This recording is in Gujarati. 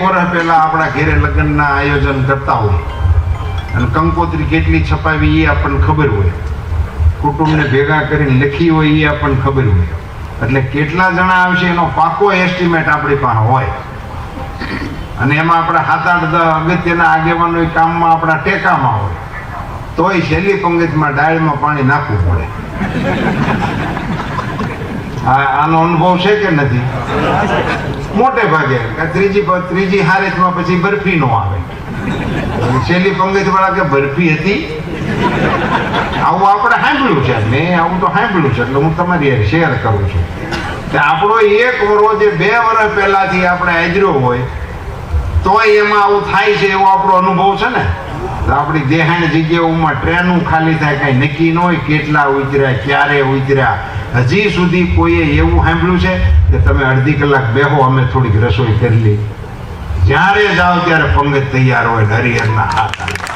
વર્ષ પહેલા આપણા ઘેરે લગ્નના આયોજન કરતા હોય. અને કંકોત્રી કેટલી છપાવી એ આપણને ખબર હોય. કુટુંબને ભેગા કરીને લખી હોય એ આપણને ખબર હોય. એટલે કેટલા જણા આવશે એનો પાકો એસ્ટિમેટ આપણી પાસે હોય. અને એમાં આપણા સાત આઠ અગત્યના આગેવાનો કામમાં આપણા ટેકામાં હોય. તોય છેલ્લી પંગતમાં ડાળમાં પાણી નાખવું પડે. આનો અનુભવ છે કે નથી? મોટે ભાગે. ત્રીજી ત્રીજી હારેસમાં પછી બરફી નો આવે. છેલ્લી પંગત વાળા કે બરફી હતી. આવું આપણે સાંભળ્યું છે મેં આવું તો સાંભળ્યું છે, એટલે હું તમારી શેર કરું છું. કે આપણો એક વરો જે બે વર્ષ પહેલાથી આપણે હાજર્યો હોય, તોય એમાં આવું થાય છે એવો આપણો અનુભવ છે ને? તો આપણી દેહાણ જગ્યાઓમાં ટ્રેનું ખાલી થાય, કઈ નક્કી ન હોય કેટલા ઉતર્યા, ક્યારે ઉતર્યા. હજી સુધી કોઈએ એવું સાંભળ્યું છે કે તમે અડધી કલાક બેહો, અમે થોડીક રસોઈ કરી લઈ જ્યારે જાઓ ત્યારે પંગત તૈયાર હોય, હરિહરના હાથ